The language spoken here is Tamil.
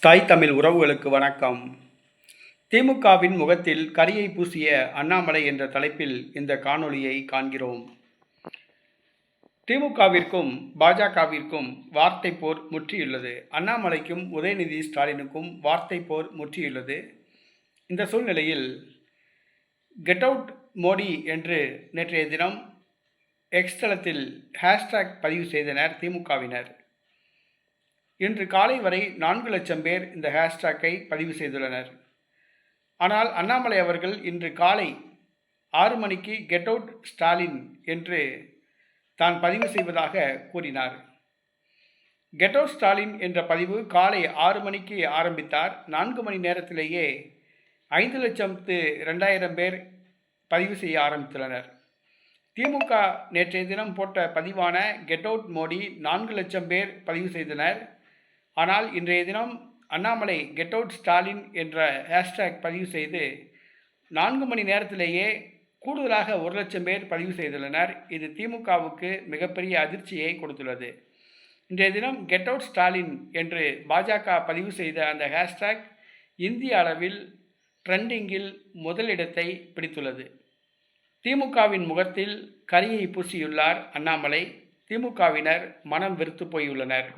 தாய் தமிழ் உறவுகளுக்கு வணக்கம். திமுகவின் முகத்தில் கரியை பூசிய அண்ணாமலை என்ற தலைப்பில் இந்த காணொளியை காண்கிறோம். திமுகவிற்கும் பாஜகவிற்கும் வார்த்தை போர் முற்றியுள்ளது. அண்ணாமலைக்கும் உதயநிதி ஸ்டாலினுக்கும் வார்த்தை போர் முற்றியுள்ளது. இந்த சூழ்நிலையில் கெட் அவுட் மோடி என்று நேற்றைய தினம் எக்ஸ்தலத்தில் ஹேஷ்டேக் பதிவு செய்தனர் திமுகவினர். இன்று காலை வரை நான்கு லட்சம் பேர் இந்த ஹேஷ்டேக்கை பதிவு செய்துள்ளனர். ஆனால் அண்ணாமலை அவர்கள் இன்று காலை ஆறு மணிக்கு கெட் அவுட் ஸ்டாலின் என்று தான் பதிவு செய்வதாக கூறினார். கெட் அவுட் ஸ்டாலின் என்ற பதிவு காலை ஆறு மணிக்கு ஆரம்பித்தார். நான்கு மணி நேரத்திலேயே ஐந்து லட்சத்து ரெண்டாயிரம் பேர் பதிவு செய்ய ஆரம்பித்துள்ளனர். திமுக நேற்றைய தினம் போட்ட பதிவான கெட் அவுட் மோடி நான்கு லட்சம் பேர் பதிவு செய்தனர். ஆனால் இன்றைய தினம் அண்ணாமலை கெட் அவுட் ஸ்டாலின் என்ற ஹேஷ்டேக் பதிவு செய்து நான்கு மணி நேரத்திலேயே கூடுதலாக ஒரு லட்சம் பேர் பதிவு செய்துள்ளனர். இது திமுகவுக்கு மிகப்பெரிய அதிர்ச்சியை கொடுத்துள்ளது. இன்றைய தினம் கெட் அவுட் ஸ்டாலின் என்று பாஜக பதிவு செய்த அந்த ஹேஷ்டேக் இந்திய அளவில் ட்ரெண்டிங்கில் முதலிடத்தை பிடித்துள்ளது. திமுகவின் முகத்தில் கரியை பூசியுள்ளார் அண்ணாமலை. திமுகவினர் மனம் வெறுத்து போயுள்ளனர்.